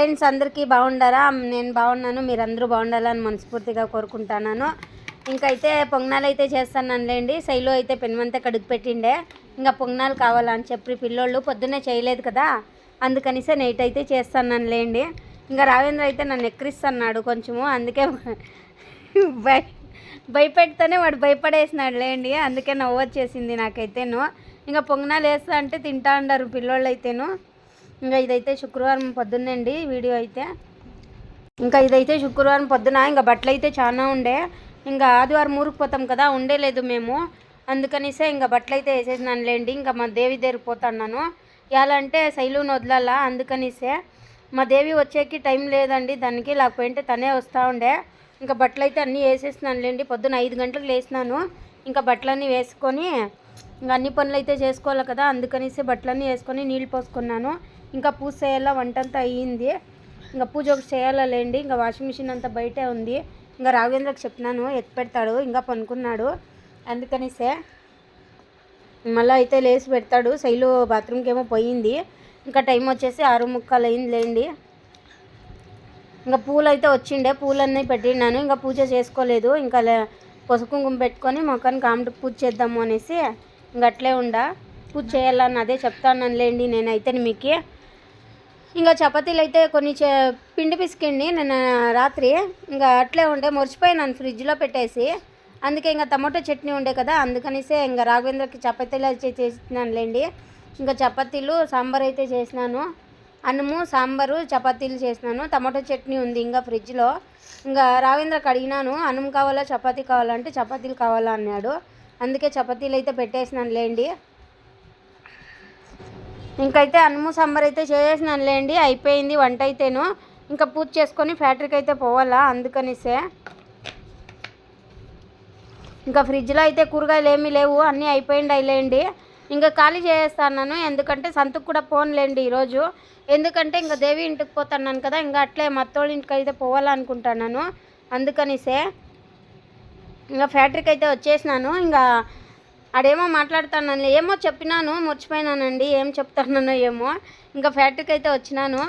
Friends అందరికీ బాగుండారా? నేను బాగున్నాను మీరు అందరూ బాగుండాలని మనస్ఫూర్తిగా కోరుకుంటున్నాను. ఇంకైతే పొంగనాలు అయితే చేస్తానులేండి శైలు అయితే పెనుమంత కడుగు పెట్టిండే ఇంకా పొంగనాలు కావాలని చెప్పి పిల్లోళ్ళు పొద్దున్నే చేయలేదు కదా. అందుకనిసే నైట్ అయితే చేస్తానులేండి ఇంకా రావేంద్ర అయితే నన్ను ఎక్కిరిస్తున్నాడు కొంచెము. అందుకే భయ భయపెడితేనే వాడు భయపడేసినాడు లేండి అందుకే నవ్వు వచ్చేసింది నాకైతేను. ఇంకా పొంగనాలు వేస్తా అంటే తింటా ఉండారు పిల్లోళ్ళు అయితేను ఇంకా ఇదైతే శుక్రవారం పొద్దున్నండి వీడియో అయితే. ఇంకా ఇదైతే శుక్రవారం పొద్దున ఇంకా బట్టలు అయితే చాలా ఉండే. ఇంకా ఆదివారం ఊరికి పోతాం కదా ఉండేలేదు మేము. అందుకనిసే ఇంకా బట్టలు అయితే వేసేసినానులేండి ఇంకా మా దేవి దగ్గరికి పోతున్నాను. ఎలా అంటే శైలుని వదలాలా అందుకనిసే. మా దేవి వచ్చేకి టైం లేదండి దానికి లేకపోయింటే తనే వస్తూ ఉండే. ఇంకా బట్టలు అయితే అన్నీ వేసేసినానులేండి పొద్దున ఐదు గంటలకు లేసినాను. ఇంకా బట్టలన్నీ వేసుకొని ఇంకా అన్ని పనులు అయితే చేసుకోవాలి కదా అందుకనేసి బట్టలన్నీ వేసుకొని నీళ్ళు పోసుకున్నాను. ఇంకా పూజ చేయాలా? వంట అంతా అయ్యింది. ఇంకా పూజ ఒకటి చేయాలండి ఇంకా వాషింగ్ మిషన్ అంతా బయటే ఉంది. ఇంకా రాఘవేంద్రకు చెప్పినాను ఎత్తి పెడతాడు ఇంకా పనుకున్నాడు. అందుకనిసే మళ్ళీ అయితే లేచి పెడతాడు. శైలు బాత్రూమ్కి ఏమో పోయింది. ఇంకా టైం వచ్చేసి ఆరు ముక్కలు అయింది లేండి ఇంకా పూలు అయితే వచ్చిండే. పూలన్నీ పెట్టినాను ఇంకా పూజ చేసుకోలేదు. ఇంకా పసుపు కుంకుమ పెట్టుకొని మొక్కని కామటికి పూజ చేద్దాము అనేసి ఇంకా అట్లే ఉండ. పూజ చేయాలని అదే చెప్తాను లేండి నేనైతే మీకు. ఇంకా చపాతీలు అయితే కొన్ని చే పిండి పిసికిండి నేను రాత్రి. ఇంకా అట్లే ఉండే మర్చిపోయినాను ఫ్రిడ్జ్లో పెట్టేసి. అందుకే ఇంకా టమాటో చట్నీ ఉండే కదా అందుకనిసే ఇంకా రాఘవేంద్రకి చపాతీలు అయితే చేసినానులేండి. ఇంకా చపాతీలు సాంబార్ అయితే చేసినాను. అన్నము సాంబారు చపాతీలు చేసినాను. టమాటో చట్నీ ఉంది ఇంకా ఫ్రిడ్జ్లో. ఇంకా రాఘవేంద్రకి అడిగినాను అన్నం కావాలా చపాతీ కావాలంటే చపాతీలు కావాలా అన్నాడు. అందుకే చపాతీలు అయితే పెట్టేసినాను లేండి ఇంకైతే అన్నము సాంబార్ అయితే చేసేసినాను లేండి అయిపోయింది వంట అయితేను. ఇంకా పూజ చేసుకొని ఫ్యాక్టరీకి అయితే పోవాలా అందుకనిసే. ఇంకా ఫ్రిడ్జ్లో అయితే కూరగాయలు ఏమీ లేవు అన్నీ అయిపోయింది లేండి ఇంకా ఖాళీ చేసేస్తాను ఎందుకంటే సంతకు కూడా పోనులేండి ఈరోజు. ఎందుకంటే ఇంకా దేవి ఇంటికి పోతున్నాను కదా ఇంకా అట్లే మత్తోళ్ళ ఇంటికి అయితే పోవాలనుకుంటున్నాను అందుకనిసే ఇంకా ఫ్యాక్టరీకి అయితే వచ్చేసినాను. ఇంకా ఆడేమో మాట్లాడుతాను ఏమో చెప్పినాను మర్చిపోయినానండి. ఏం చెప్తానో ఏమో. ఇంకా ఫ్యాక్టరీకి అయితే వచ్చినాను.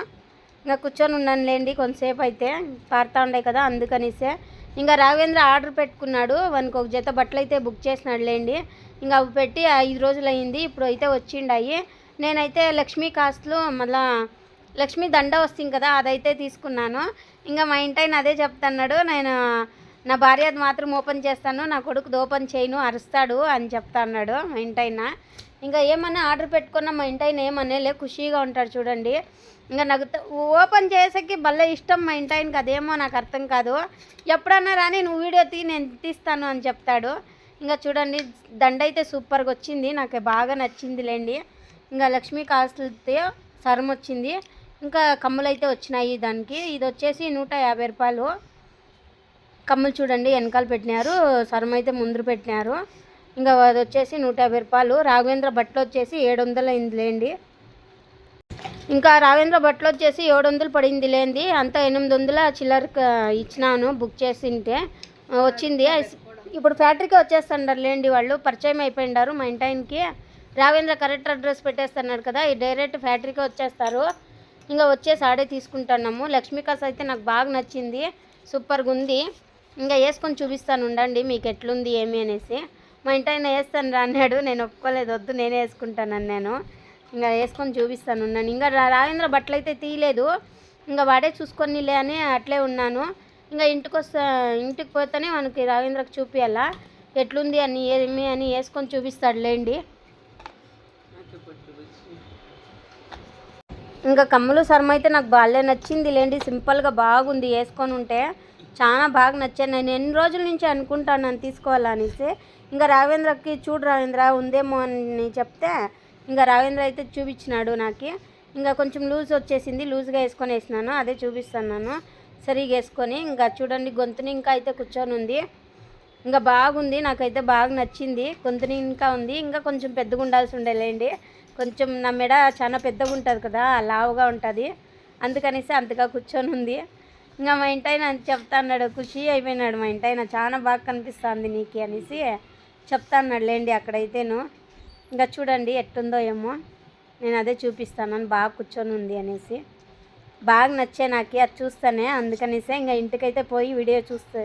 ఇంకా కూర్చొని ఉన్నాను లేండి కొంతసేపు అయితే. పారుతా ఉండే కదా అందుకనిసే. ఇంకా రాఘవేంద్ర ఆర్డర్ పెట్టుకున్నాడు. వానికి ఒక జత బట్టలు అయితే బుక్ చేసినాడు లేండి ఇంకా అవి పెట్టి ఐదు రోజులు అయింది ఇప్పుడు అయితే వచ్చిండాయి. నేనైతే లక్ష్మీ కాస్ట్లు మళ్ళా లక్ష్మీ దండ వస్తుంది కదా అదైతే తీసుకున్నాను. ఇంకా మా అయిన అదే చెప్తున్నాడు. నేను నా భార్య అది మాత్రం ఓపెన్ చేస్తాను నా కొడుకు ఓపెన్ చేయను అరుస్తాడు అని చెప్తా అన్నాడు మా ఇంటాయన ఇంకా ఏమన్నా ఆర్డర్ పెట్టుకున్న మా ఇంటాయన ఏమనేలే ఖుషీగా ఉంటాడు చూడండి. ఇంకా నాకు ఓపెన్ చేసేకి భలే ఇష్టం మా ఇంటాయనకి అదేమో నాకు అర్థం కాదు. ఎప్పుడన్నా రాని నువ్వు వీడియో తీ నేను తీస్తాను అని చెప్తాడు. ఇంకా చూడండి దండ అయితే సూపర్గా వచ్చింది నాకు బాగా నచ్చింది లేండి ఇంకా లక్ష్మీ కాస్ట్లతో సరం వచ్చింది. ఇంకా కమ్ములు అయితే వచ్చినాయి దానికి. ఇది వచ్చేసి నూట యాభై రూపాయలు. కమ్మలు చూడండి వెనకాల పెట్టినారు సరం అయితే ముందు పెట్టినారు. ఇంకా అది వచ్చేసి నూట యాభై రూపాయలు. రాఘవేంద్ర బట్టలు వచ్చేసి ఏడు వందలు అయింది లేండి ఇంకా రాఘవేంద్ర బట్టలు వచ్చేసి ఏడు వందలు పడింది లేండి అంతా ఎనిమిది వందల చిల్లర ఇచ్చినాను బుక్ చేసింటే. వచ్చింది. ఇప్పుడు ఫ్యాక్టరీకి వచ్చేస్తున్నారు లేండి వాళ్ళు. పరిచయం అయిపోయినారు మా ఇంటాయనకి. రాఘవేంద్ర కరెక్ట్ అడ్రస్ పెట్టేస్తున్నారు కదా ఈ డైరెక్ట్ ఫ్యాక్టరీకి వచ్చేస్తారు. ఇంకా వచ్చేసి ఆడే తీసుకుంటున్నాము. లక్ష్మీకాస్ అయితే నాకు బాగా నచ్చింది. సూపర్గా ఉంది ఇంకా వేసుకొని చూపిస్తాను ఉండండి మీకు ఎట్లుంది ఏమి అనేసి. మా ఇంటి ఆయన వేస్తాను రా అన్నాడు నేను ఒప్పుకోలేదు వద్దు నేనే వేసుకుంటానని నేను ఇంకా వేసుకొని చూపిస్తాను ఉన్నాను. ఇంకా రా- రాజేంద్ర బట్టలు అయితే తీయలేదు. ఇంకా వాడే చూసుకొనిలే అని అట్లే ఉన్నాను. ఇంకా ఇంటికి వస్తా ఇంటికి పోతేనే మనకి రాజేంద్రకు చూపించాలా ఎట్లుంది అని ఏమి అని వేసుకొని చూపిస్తాడు లేండి. ఇంకా కమ్ములు సర్మ అయితే నాకు బాగాలే నచ్చింది లేండి. సింపుల్గా బాగుంది వేసుకొని ఉంటే. చాలా బాగా నచ్చాను నేను ఎన్ని రోజుల నుంచి అనుకుంటాను నన్ను తీసుకోవాలనేసి ఇంకా రాఘవేంద్రకి చూడు రాఘవేంద్ర ఉందేమో అని చెప్తే ఇంకా రాఘవేంద్ర అయితే చూపించినాడు నాకు. ఇంకా కొంచెం లూజ్ వచ్చేసింది లూజ్గా వేసుకొని వేసినాను అదే చూపిస్తున్నాను సరిగా వేసుకొని ఇంకా చూడండి గొంతుని ఇంకా అయితే కూర్చొని ఉంది. ఇంకా బాగుంది నాకైతే బాగా నచ్చింది. గొంతుని ఇంకా ఉంది. ఇంకా కొంచెం పెద్దగా ఉండాల్సి ఉండేలేండి. కొంచెం నా మెడ చాలా పెద్దగా ఉంటుంది కదా లావుగా ఉంటుంది. అందుకనేసి అంతగా కూర్చొని ఉంది. ఇంకా మా ఇంటాయన చెప్తాన్నాడు ఖుషి అయిపోయినాడు మా ఇంటాయన చాలా బాగా కనిపిస్తుంది నీకు అనేసి చెప్తాన్నాడు లేండి అక్కడైతేను ఇంకా చూడండి ఎట్టుందో ఏమో నేను అదే చూపిస్తాను బాగా కూర్చొని ఉంది అనేసి. బాగా నచ్చే నాకు అది చూస్తానే అందుకనేసే ఇంకా ఇంటికైతే పోయి వీడియో చూస్తే.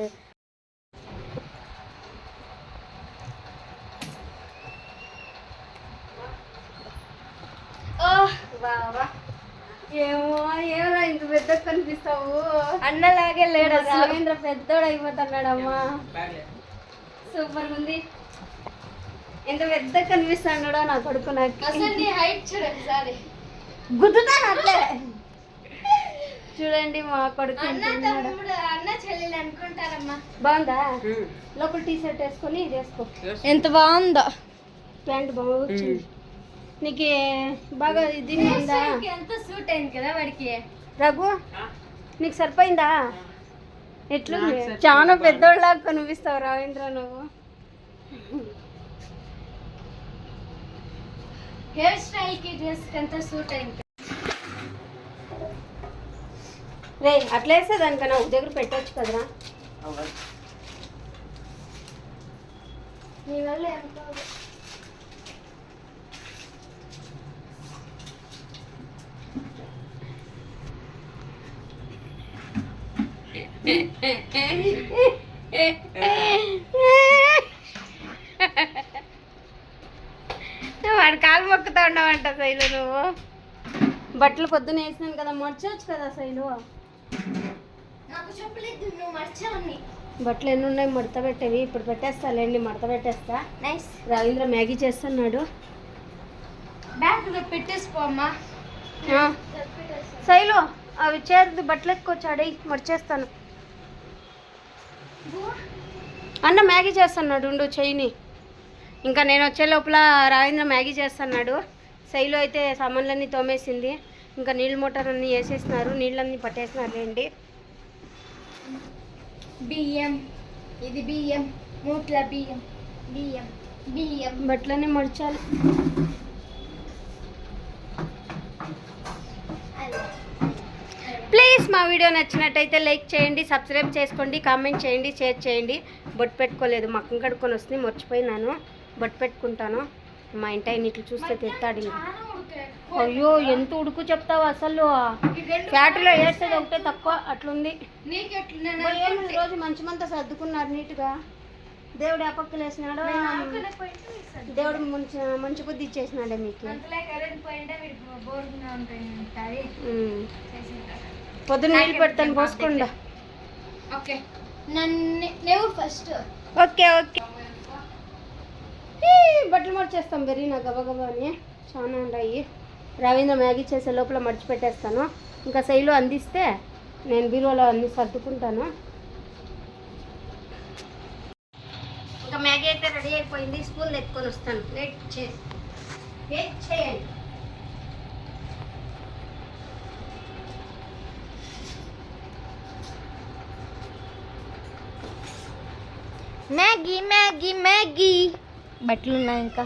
ఏమో ఏమో ఇంత పెద్ద కనిపిస్తావు అన్నలాగే లేడు అసలు. రామేంద్ర పెద్దోడు అయిపోతున్నాడమ్మా. సూపర్ ఉంది. ఎంత పెద్ద కనిపిస్తున్నాడో నా కొడుకు నాకు. అసలు నీ హైట్ చూడు ఒకసారి. గుద్దుతాను అట్లే. చూడండి మా కొడుకు అన్న చెల్లెలు అనుకుంటారమ్మా. బాగుందా? లోపల టీ షర్ట్ వేసుకొని ఇది వేసుకో. ఎంత బాగుందో. ప్యాంట్ బాగా వచ్చింది నీకు బాగా ఇది ఉందా? ఎంత సూట్ అయింది కదా వాడికి. రఘు నీకు సరిపోయిందా? ఎట్లు చాలా పెద్దోళ్ళలాగా కనిపిస్తావు రావేంద్ర నువ్వు. హెయిర్ స్టైల్కి డ్రెస్ ఎంత సూట్ అయింది. రే అట్లా వేస్తే దానికన్నా ఒక దగ్గర పెట్టొచ్చు కదరా. నీ వల్ల ఎంత వాడు కాలు మొక్కుతా ఉండవంట శైలు నువ్వు. బట్టలు పొద్దున వేసినాను కదా మర్చవచ్చు కదా శైలు? బట్టలు ఎన్ని ఉన్నాయి? మడత పెట్టేవి. ఇప్పుడు పెట్టేస్తాలేండి మడత పెట్టేస్తా. నైస్. రవీంద్ర మ్యాగీ చేస్తున్నాడు. బ్యాగ్లో పెట్టేసిపో అమ్మా. ఆ, శైలు అవి చేతి బట్టలు ఎత్తుకొచ్చాడు మర్చేస్తాను. అన్న మ్యాగీ చేస్తున్నాడు ఉండు చెయ్యిని ఇంకా నేను వచ్చే లోపల రావేంద్ర మ్యాగీ చేస్తున్నాడు. శైలు అయితే సామాన్లన్నీ తోమేసింది. ఇంకా నీళ్ళ మోటార్ అన్నీ వేసేసినారు నీళ్ళన్నీ పట్టేసినారు లేండి బియ్యం ఇది బియ్యం మూట్ల బియ్యం బియ్యం బియ్యం. బట్టలన్నీ మడిచాలి. మా వీడియో నచ్చినట్టయితే లైక్ చేయండి సబ్స్క్రైబ్ చేసుకోండి కామెంట్ చేయండి షేర్ చేయండి. బొట్టు పెట్టుకోలేదు మక్కం కడుక్కొని వస్తుంది మర్చిపోయినాను. బొట్టు పెట్టుకుంటాను. మా ఇంటి ఆయన ఇట్లా చూస్తే తెస్తాడు అయ్యో ఎంత ఉడుకు చెప్తావు అసలు? ఫ్యాక్టరీలో వేసేది ఒకటే తక్కువ అట్లుంది. రోజు మంచమంతా సర్దుకున్నారు నీట్గా? దేవుడు ఆ పక్కలు వేసినాడు దేవుడు మంచి మంచి బుద్ధి ఇచ్చేసినాడే మీకు. పొద్దున్న నీళ్ళు పెడతాను పోసుకోండా ఓకే. నన్ను ఫస్ట్. Okay okay. బట్టలు మడిచేస్తాం బెరీనా గబగబా అని. చాలా ఉన్నాయి. రవీంద్ర మ్యాగీ చేసే లోపల మడిచిపెట్టేస్తాను ఇంకా శైలు అందిస్తే నేను బీరువాలో అన్ని సర్దుకుంటాను. ఇంకా మ్యాగీ అయితే రెడీ అయిపోయింది. స్పూన్ ఎత్తుకొని వస్తాను. వెయిట్ చేసి వెయిట్ చేయండి. మ్యాగీ మ్యాగీ మ్యాగీ బట్టలు ఉన్నాయి ఇంకా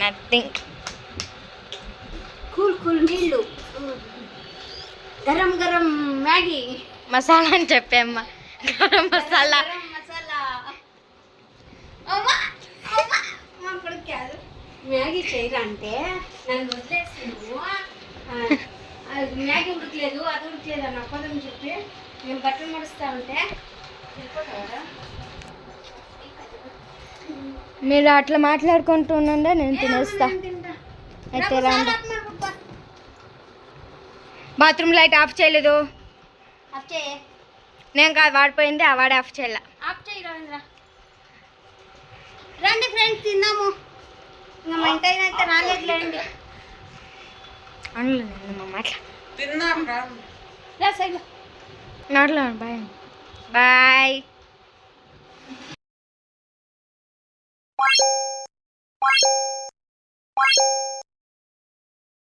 నథింగ్ కూల్ కూల్ నీళ్ళు గరం గరం మ్యాగీ మసాలా అని చెప్పామ్మా గరం మసాలా గరం మసాలా మా కొడుకు కాదు మ్యాగీ చేయరా అంటే? నన్ను వదిలేసి నువ్వు అది మ్యాగీ ఉడకలేదు అది ఉడకలేదు అని అప్పదని చెప్పి నేను బట్టలు మడుస్తా ఉంటే మీరు అట్లా మాట్లాడుకుంటూ ఉండండి నేను తినేస్తా. అయితే రండి. బాత్రూమ్ లైట్ ఆఫ్ చేయలేదు. ఆఫ్ చేయి. నేను కాదు వాడిపోయింది ఆ వాడే ఆఫ్ చేయాల. ఆఫ్ చేయి రవీంద్ర. రండి ఫ్రెండ్స్ తిందాము. ఇంకా మా రాలేదులేండి అనలేదు మాట్లా రా. సైడ్ మాట్లాడు బాయ్. బాయ్.